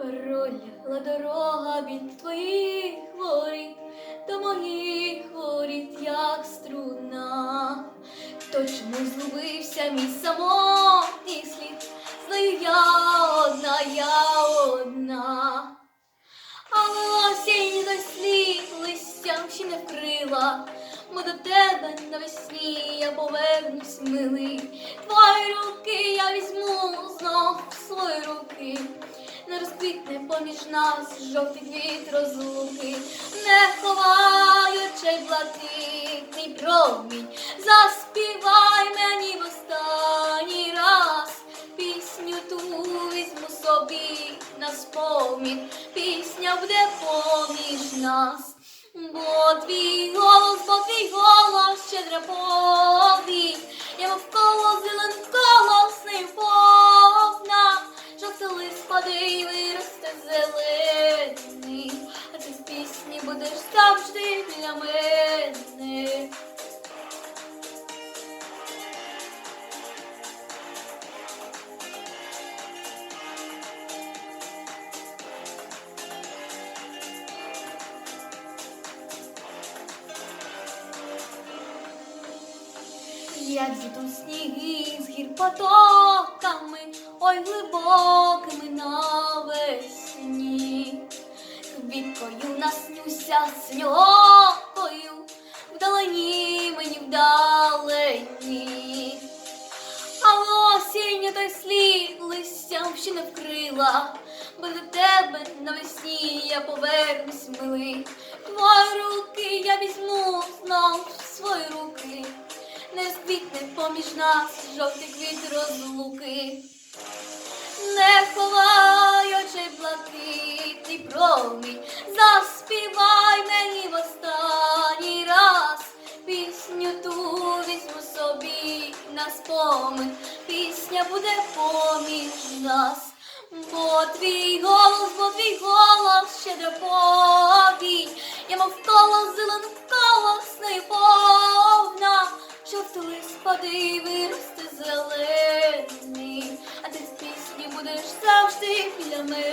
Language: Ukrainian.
Пролягла дорога від твоїх воріт до моїх воріт, як струна. То чому згубився мій самотній слід? Знаю я одна, я одна. Але осінь той слід листям ще не вкрила, бо до тебе навесні я повернусь, милий. Твої руки я візьму знов свої руки. Не розквітне поміж нас жовтий квіт розлуки, не ховай очей блакитний промінь, заспівай мені в останній раз пісню ту візьму собі на спомін, пісня буде поміж нас, бо твій голос, бо твій голос щедра повінь, завжди для мене. Як зійдуть сніги з гір потоками, ой глибокими навесні. Наснюся вдалині мені вдалині. А осінь той слід листям ще не вкрила, бо до тебе навесні я повернусь, милий. Твої руки я візьму знов свої руки, не розквітне поміж нас жовтий квіт розлуки. Не ховай очей блакитний промінь, заспівай на спомин, пісня буде поміж нас. Бо твій голос, бо твій голос щедро повінь, я мов колос зелену колосною повна, що жовтий листопади виросте зелений, а ти в пісні будеш завжди біля мене.